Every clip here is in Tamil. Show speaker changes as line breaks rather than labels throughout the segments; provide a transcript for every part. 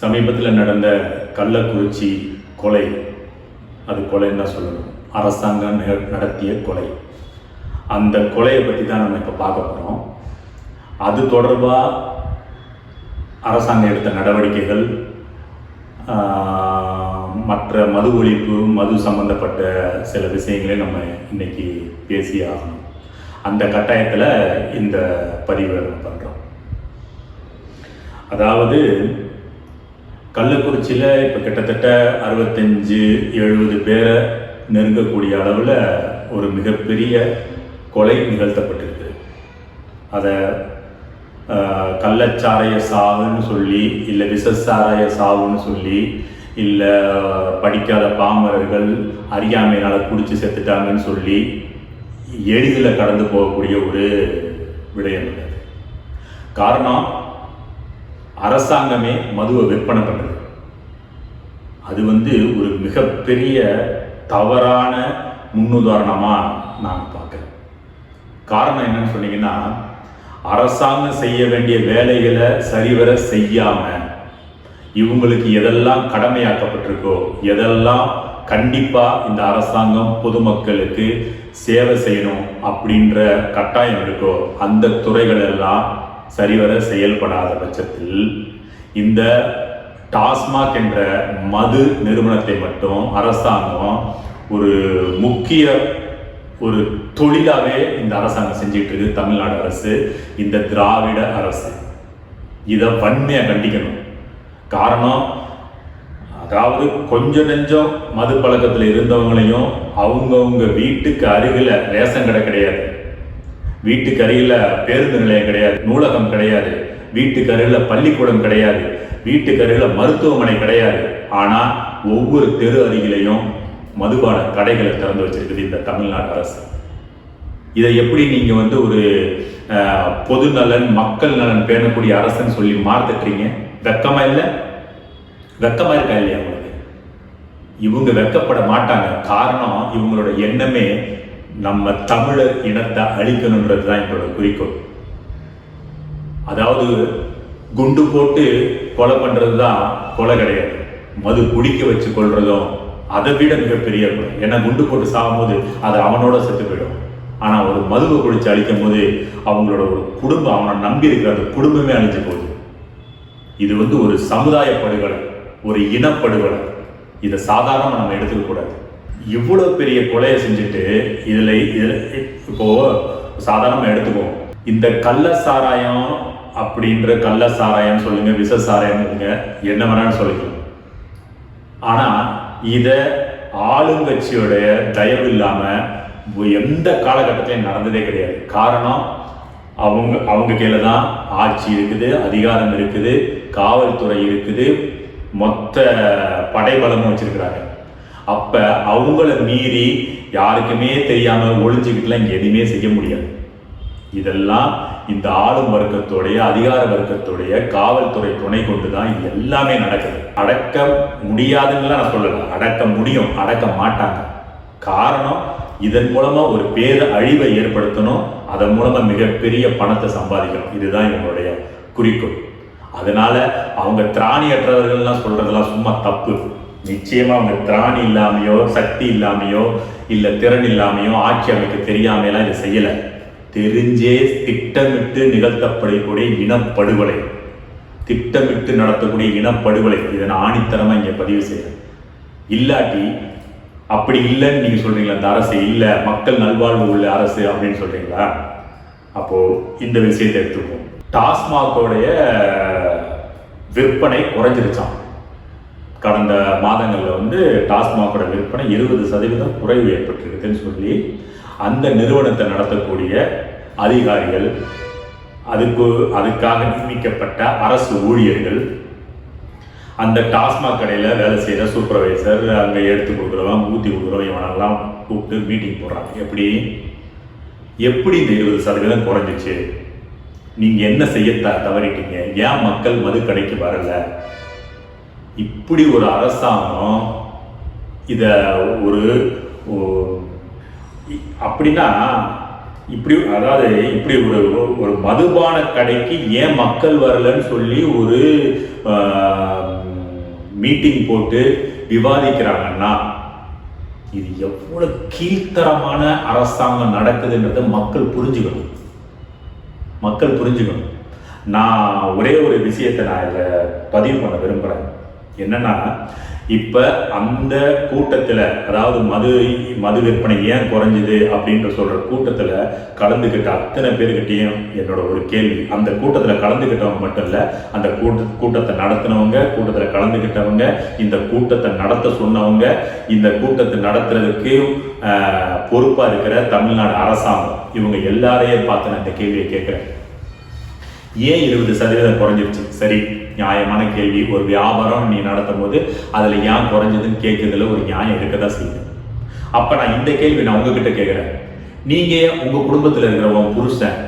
சமீபத்தில் நடந்த கள்ளக்குறிச்சி கொலை. அது கொலைன்னு தான் சொல்லணும். அரசாங்கம் நடத்திய கொலை. அந்த கொலையை பற்றி தான் நம்ம இப்போ பார்க்க போகிறோம் அது தொடர்பாக அரசாங்கம் எடுத்த நடவடிக்கைகள் மற்ற மது ஒழிப்பு மது சம்பந்தப்பட்ட சில விஷயங்களை நம்ம இன்னைக்கு பேசி ஆகணும். அந்த கட்டாயத்தில் இந்த பதிவு நம்ம பண்ணுறோம் அதாவது கள்ளக்குறிச்சியில் இப்போ கிட்டத்தட்ட அறுபத்தஞ்சு எழுபது பேரை நெருங்கக்கூடிய அளவில் ஒரு மிகப்பெரிய கொலை நிகழ்த்தப்பட்டிருக்கு. அதை ஆஹ், கள்ளச்சாராய சாவுன்னு சொல்லி இல்லை விஷச்சாராய சாவுன்னு சொல்லி இல்லை படிக்காத பாமரர்கள் அறியாமையினால் குடித்து செத்துட்டாங்கன்னு சொல்லி எளிதில் கடந்து போகக்கூடிய ஒரு விடயம் இல்லை காரணம் அரசாங்கமே மதுவை விற்பனை பண்ணுது. அது வந்து ஒரு மிகப்பெரிய தவறான முன்னுதாரணமாக நான் பார்க்குறேன் காரணம் என்னன்னு சொன்னீங்கன்னா அரசாங்கம் செய்ய வேண்டிய வேலைகளை சரிவர செய்யாமல் இவங்களுக்கு எதெல்லாம் கடமையாக்கப்பட்டிருக்கோ எதெல்லாம் கண்டிப்பாக இந்த அரசாங்கம் பொதுமக்களுக்கு சேவை செய்யணும் அப்படின்ற கட்டாயம் இருக்கோ அந்த துறைகளெல்லாம் சரிவர செயல்படாத பட்சத்தில் இந்த டாஸ்மாக் என்ற மது நிறுவனத்தை மட்டும் அரசாங்கம் ஒரு முக்கிய ஒரு தொழிலாகவே இந்த அரசாங்கம் செஞ்சுட்டு இருக்கு தமிழ்நாடு அரசு இந்த திராவிட அரசு. இதை வன்மையாக கண்டிக்கணும். காரணம் அதாவது கொஞ்சம் நெஞ்சம் மது பழக்கத்தில் இருந்தவங்களையும் அவங்கவுங்க வீட்டுக்கு அருகில் ரேஷன் கடை கிடையாது. வீட்டுக்கு அருகில் பேருந்து நிலையம் கிடையாது நூலகம் கிடையாது வீட்டுக்கு அருகில் பள்ளிக்கூடம் கிடையாது வீட்டுக்கு அருகில் மருத்துவமனை கிடையாது. ஆனால் ஒவ்வொரு தெரு அருகிலையும் மதுபான கடைகளை திறந்து வச்சிருக்குது இந்த தமிழ்நாடு அரசு. இதை எப்படி நீங்கள் வந்து ஒரு பொது நலன் மக்கள் நலன் பேணக்கூடிய அரசுன்னு சொல்லி மாறுத்துக்கிறீங்க வெக்கமாக இல்லை? வெக்கமாக இருக்கா இல்லையா உங்களுக்கு? இவங்க வெக்கப்பட மாட்டாங்க. காரணம் இவங்களோட எண்ணமே நம்ம தமிழர் இனத்தை அழிக்கணுன்றது தான் எங்களோட குறிக்கோள். அதாவது குண்டு போட்டு கொலை பண்ணுறது தான் கொலை கிடையாது. மது குடிக்க வச்சு கொள்றதும் அதை விட மிகப்பெரிய கொலை ஏன்னா குண்டு போட்டு சாகும்போது அது அவனோட செத்து போயிடும். ஆனால் ஒரு மதுவை குடிச்சு அழிக்கும் போது அவங்களோட ஒரு குடும்பம் அவனை நம்பி இருக்கிற அந்த குடும்பமே அழிஞ்சு போகுது. இது வந்து ஒரு சமுதாய படுகொலை ஒரு இனப்படுகொலை. இதை சாதாரணமாக நம்ம எடுத்துக்கக்கூடாது. இவ்வளோ பெரிய கொலையை செஞ்சுட்டு இதில் இதில் இப்போது சாதாரணமாக எடுத்துக்குவோம் இந்த கள்ள சாராயம் அப்படின்ற கள்ள சாராயம் சொல்லுங்கள் விஷ சாராயம் சொல்லுங்க என்ன வேணாலும் சொல்லிக்கலாம். ஆனால் இதை ஆளுங்கட்சியோடைய தயவு இல்லாமல் எந்த காலகட்டத்திலையும் நடந்ததே கிடையாது. காரணம் அவங்க அவங்க கீழே தான் ஆட்சி இருக்குது அதிகாரம் இருக்குது காவல்துறை இருக்குது மொத்த படைபலமும் வச்சிருக்கிறாங்க. அப்ப அவங்கள மீறி யாருக்குமே தெரியாம ஒழிஞ்சுக்கிட்டுலாம் இங்கே எதுவுமே செய்ய முடியாது. இதெல்லாம் இந்த ஆளும் வர்க்கத்துடைய அதிகார வர்க்கத்துடைய காவல்துறை துணை கொண்டு தான் இது எல்லாமே நடக்குது. அடக்க முடியாதுன்னுலாம் நான் சொல்லலை. அடக்க முடியும் அடக்க மாட்டாங்க. காரணம் இதன் மூலமா ஒரு பேர அழிவை ஏற்படுத்தணும். அதன் மூலமா மிகப்பெரிய பணத்தை சம்பாதிக்கணும். இதுதான் இவங்களுடைய குறிக்கோள். அதனால அவங்க திராணியற்றவர்கள்லாம் சொல்றதெல்லாம் சும்மா தப்பு. நிச்சயமா அவங்க திராணி இல்லாமையோ சக்தி இல்லாமையோ இல்ல திறன் இல்லாமையோ ஆட்சி அமைக்க தெரியாமையெல்லாம் இதை செய்யல. தெரிஞ்சே திட்டமிட்டு நிகழ்த்தப்படக்கூடிய இனப்படுகொலை. திட்டமிட்டு நடத்தக்கூடிய இனப்படுகொலை. இதை நான் ஆணித்தரமா இங்க பதிவு செய்யறேன் இல்லாட்டி அப்படி இல்லைன்னு நீங்க சொல்றீங்களா? இந்த அரசு இல்ல மக்கள் நல்வாழ்வு உள்ள அரசு அப்படின்னு சொல்றீங்களா? அப்போ இந்த விஷயத்தை எடுத்துக்குவோம். டாஸ்மாகோடைய விற்பனை குறைஞ்சிருச்சாம். கடந்த மாதங்களில் வந்து டாஸ்மாகோட விற்பனை இருபது சதவீதம் குறைவு ஏற்பட்டிருக்குதுன்னு சொல்லி அந்த நிறுவனத்தை நடத்தக்கூடிய அதிகாரிகள் அதுக்கு அதுக்காக நியமிக்கப்பட்ட அரசு ஊழியர்கள் அந்த டாஸ்மாக் கடையில் வேலை செய்கிற சூப்பர்வைசர் அங்கே எடுத்து கொடுக்குறவன் ஊற்றி கொடுக்குறவன் இவனெல்லாம் கூப்பிட்டு மீட்டிங் போடுறாங்க. எப்படி? எப்படி இந்த இருபது சதவீதம் குறைஞ்சிச்சு? நீங்கள் என்ன செய்ய த தவறிட்டீங்க? ஏன் மக்கள் மதுக்கடைக்கு வரல? இப்படி ஒரு அரசாங்கம் இதை ஒரு ஓ- அப்படின்னா இப்படி அதாவது இப்படி ஒரு ஒரு மதுபான கடைக்கு ஏன் மக்கள் வரலன்னு சொல்லி ஒரு மீட்டிங் போட்டு விவாதிக்கிறாங்கன்னா இது எவ்வளவு கீழ்த்தரமான அரசாங்கம் நடக்குதுன்றதை மக்கள் புரிஞ்சுக்கணும். மக்கள் புரிஞ்சுக்கணும். நான் ஒரே ஒரு விஷயத்தை நான் இதில் பதிவு பண்ண விரும்புகிறேன் என்னன்னா இப்போ அந்த கூட்டத்தில் அதாவது மது மது விற்பனை ஏன் குறைஞ்சிது அப்படின்ற சொல்கிற கூட்டத்தில் கலந்துக்கிட்ட அத்தனை பேர்கிட்டையும் என்னோட ஒரு கேள்வி. அந்த கூட்டத்தில் கலந்துக்கிட்டவங்க மட்டும் இல்லை அந்த கூட்ட கூட்டத்தை நடத்தினவங்க கூட்டத்தில் கலந்துக்கிட்டவங்க இந்த கூட்டத்தை நடத்த சொன்னவங்க இந்த கூட்டத்தை நடத்துறதுக்கு பொறுப்பாக இருக்கிற தமிழ்நாடு அரசாங்கம். இவங்க எல்லாரையும் பார்த்து நான் இந்த கேள்வியை கேட்குறேன். ஏன் இருபது சதவீதம் குறைஞ்சிருச்சு? சரி நியாயமான கேள்வி ஒரு வியாபாரம் நீ நடத்தும் போது அதில் ஏன் குறைஞ்சதுன்னு கேட்குறதுல ஒரு நியாயம் இருக்க தான் செய்யுது. அப்போ நான் இந்த கேள்வி நான் உங்ககிட்ட கேட்குறேன். நீங்கள் உங்கள் குடும்பத்தில் இருக்கிற உன் புருஷன்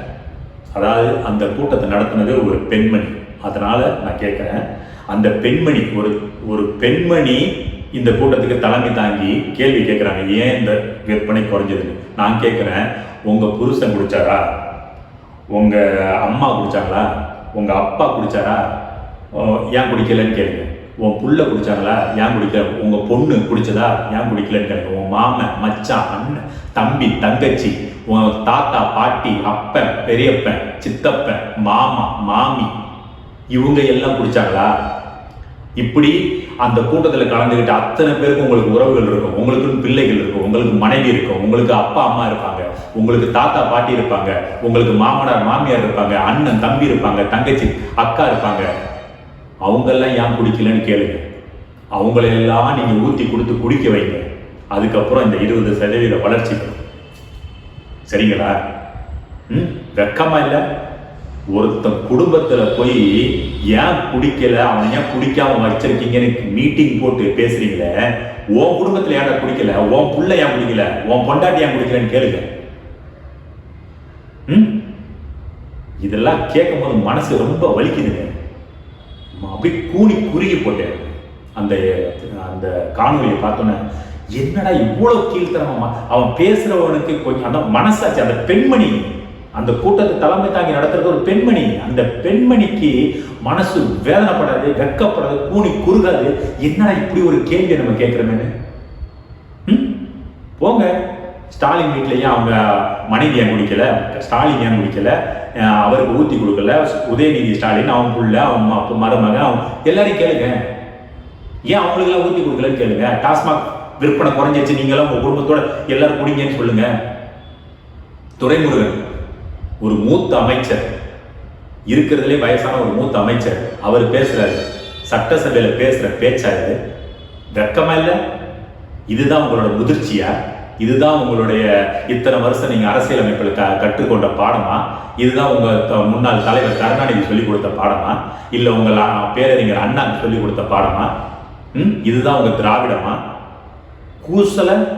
அதாவது அந்த கூட்டத்தை நடத்தினது ஒரு பெண்மணி அதனால் நான் கேட்குறேன் அந்த பெண்மணி ஒரு ஒரு பெண்மணி இந்த கூட்டத்துக்கு தலைமை தாங்கி கேள்வி கேட்குறாங்க ஏன் இந்த விற்பனை குறைஞ்சதுன்னு? நான் கேட்குறேன் உங்கள் புருஷன் குடிச்சாரா? உங்கள் அம்மா குடித்தாங்களா உங்கள் அப்பா குடித்தாரா ஏன் குடிக்கலன்னு கேளுங்க. உன் புள்ள குடிச்சாங்களா? ஏன் குடிக்கல? உங்கள் பொண்ணு குடிச்சதா? ஏன் குடிக்கலன்னு கேளுங்க. உன் மாமன் மச்சான் அண்ணன் தம்பி தங்கச்சி உன் தாத்தா பாட்டி அப்பன் பெரியப்பன் சித்தப்பன் மாமா மாமி இவங்க எல்லாம் குடிச்சாங்களா? இப்படி அந்த கூட்டத்தில் கலந்துக்கிட்ட அத்தனை பேருக்கு உங்களுக்கு உறவுகள் இருக்கும். உங்களுக்கு பிள்ளைகள் இருக்கும். உங்களுக்கு மனைவி இருக்கும். உங்களுக்கு அப்பா அம்மா இருப்பாங்க. உங்களுக்கு தாத்தா பாட்டி இருப்பாங்க. உங்களுக்கு மாமனார் மாமியார் இருப்பாங்க. அண்ணன் தம்பி இருப்பாங்க. தங்கச்சி அக்கா இருப்பாங்க. அவங்கெல்லாம் ஏன் குடிக்கலன்னு கேளுங்க. அவங்களையெல்லாம் நீங்கள் ஊற்றி கொடுத்து குடிக்க வைங்க. அதுக்கப்புறம் இந்த இருபது சதவீத வளர்ச்சி சரிங்களா? ம்? வெக்கமா இல்லை? ஒருத்தன் குடும்பத்தில் போய் ஏன் குடிக்கல? அவன் ஏன் குடிக்காம வச்சிருக்கீங்கன்னு மீட்டிங் போட்டு பேசுறீங்களே? உன் குடும்பத்தில் ஏன்டா குடிக்கல? உன் புள்ள ஏன் குடிக்கல? உன் பொண்டாட்டி ஏன் குடிக்கலன்னு கேளுங்க. ம்? இதெல்லாம் கேட்கும் போது மனசு ரொம்ப வலிக்குதுங்க. அப்படி கூணி குறுகி போட்டேன் அந்த அந்த காணொலியை பார்த்தோன்னே என்னடா இவ்வளோ கீழ்த்தனமா அவன் பேசுறவனுக்கு கொஞ்சம் அந்த மனசாச்சு அந்த பெண்மணி அந்த கூட்டத்தை தலைமை தாங்கி நடத்துறது ஒரு பெண்மணி. அந்த பெண்மணிக்கு மனசு வேதனைப்படாது வெக்கப்படாது கூணி குறுகாது. என்னடா இப்படி ஒரு கேள்வி நம்ம கேட்கிறோமேனு போங்க. ஸ்டாலின் வீட்டில் ஏன் அவங்க மனைவி ஏன் குடிக்கல? ஸ்டாலின் ஏன் குடிக்கல? அவருக்கு ஊற்றி கொடுக்கல. உதயநிதி ஸ்டாலின் அவன் புள்ள அவன் அப்போ மருமக அவன் எல்லாரையும் கேளுங்க. ஏன் அவங்களுக்கெல்லாம் ஊற்றி கொடுக்கலன்னு கேளுங்க? டாஸ்மாக் விற்பனை குறைஞ்சிருச்சு நீங்களும் உங்கள் குடும்பத்தோட எல்லாரும் குடிங்கன்னு சொல்லுங்க. துறைமுருகன் ஒரு மூத்த அமைச்சர். இருக்கிறதுலே வயசான ஒரு மூத்த அமைச்சர். அவர் பேசுறாரு. சட்டசபையில் பேசுகிற பேச்சா இது வெக்கமா இல்லை? இதுதான் உங்களோட முதிர்ச்சியா? இதுதான் உங்களுடைய இத்தனை வருஷம் நீங்க அரசியலமைப்பில் க கற்றுக்கொண்ட பாடமா? இதுதான் உங்க முன்னாள் தலைவர் கருணாநிதி சொல்லிக் கொடுத்த பாடமா? இல்ல உங்கள் பேரறிஞர் அண்ணா சொல்லிக் கொடுத்த பாடமா? ம்? இதுதான் உங்க திராவிடமா? கூசல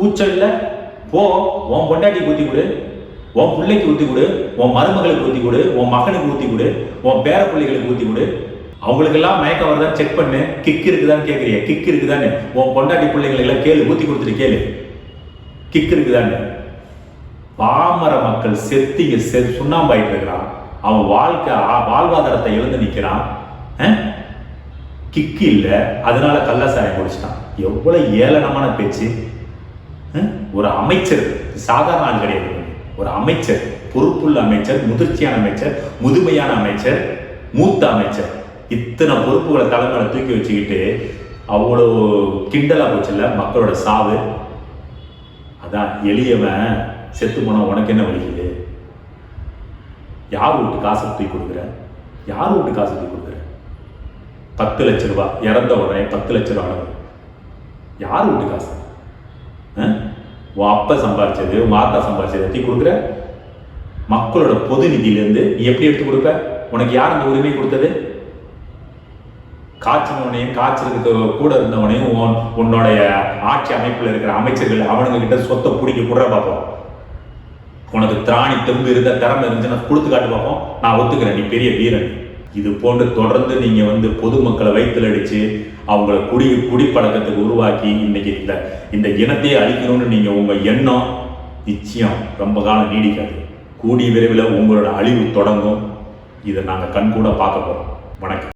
கூச்சல்ல போ உன் பொண்டாட்டி ஊத்தி கொடு உன் பிள்ளைக்கு ஊத்தி கொடு உன் மருமகளுக்கு ஊத்தி கொடு உன் மகனுக்கு ஊத்தி கொடு உன் பேர பிள்ளைகளுக்கு ஊத்தி கொடு. அவங்களுக்கெல்லாம் மயக்கம் வருதான் செக் பண்ணு. கிக் இருக்குதான்னு கேட்குறிய கிக் இருக்குதான்னு. உன் பொண்டாட்டி பிள்ளைங்களுக்கு கேளு ஊத்தி கொடுத்துட்டு கேளு. கிக் இருக்குதான்னு. பாமர மக்கள் செத்திங்க செ சுண்ணாம்பாயிட்டு இருக்கிறான் அவன் வாழ்க்கை வாழ்வாதாரத்தை எழுந்து நிற்கிறான் கிக்கு இல்லை. அதனால கள்ளசாயம் குடிச்சிட்டான். எவ்வளோ ஏளனமான பேச்சு. ஒரு அமைச்சர் சாதாரண ஆள் கிடையாது. ஒரு அமைச்சர் பொறுப்புள்ள அமைச்சர் முதிர்ச்சியான அமைச்சர் முதுமையான அமைச்சர் மூத்த அமைச்சர். இத்தனை பொறுப்புகளை தலைமையில தூக்கி வச்சுக்கிட்டு அவ்வளோ கிண்டலா போச்சுல்ல மக்களோட சாவு. அதான் எளியவன் செத்து போன உனக்கு என்ன வலிக்குது யார் வீட்டு காசு தூக்கி கொடுக்குற? யார் வீட்டு காசு தூக்கி கொடுக்குற? பத்து லட்ச ரூபா இறந்த உடனே பத்து லட்ச ரூபா யார் வீட்டு காசு? உன் அப்பா சம்பாதிச்சது உன் ஆத்தா சம்பாதிச்சது எத்தி கொடுக்குற? மக்களோட பொது நிதியிலேருந்து நீ எப்படி எடுத்து கொடுப்ப? உனக்கு யார் அந்த உரிமை கொடுத்தது? காய்ச்சினவனையும் காய்ச்சலுக்கு கூட இருந்தவனையும் உன்னுடைய ஆட்சி அமைப்பில் இருக்கிற அமைச்சர்கள் அவனுங்க கிட்ட சொத்தை பிடிக்க கூட பார்ப்போம் உனக்கு திராணி தெம்பு இருந்த திறமை இருந்துச்சுன்னா கொடுத்து காட்டு பார்ப்போம் நான் ஒத்துக்கிறேன் நீ பெரிய வீரன். இது போன்று தொடர்ந்து நீங்கள் வந்து பொதுமக்களை வயிற்றில் அடித்து அவங்கள குடி குடிப்பழக்கத்துக்கு உருவாக்கி இன்னைக்கு இந்த இந்த இனத்தையே அழிக்கணும்னு நீங்கள் உங்கள் எண்ணம் நிச்சயம் ரொம்ப காலம் நீடிக்காது. கூடிய விரைவில் உங்களோட அழிவு தொடங்கும். இதை நாங்கள் கண்கூட பார்க்க போகிறோம் வணக்கம்.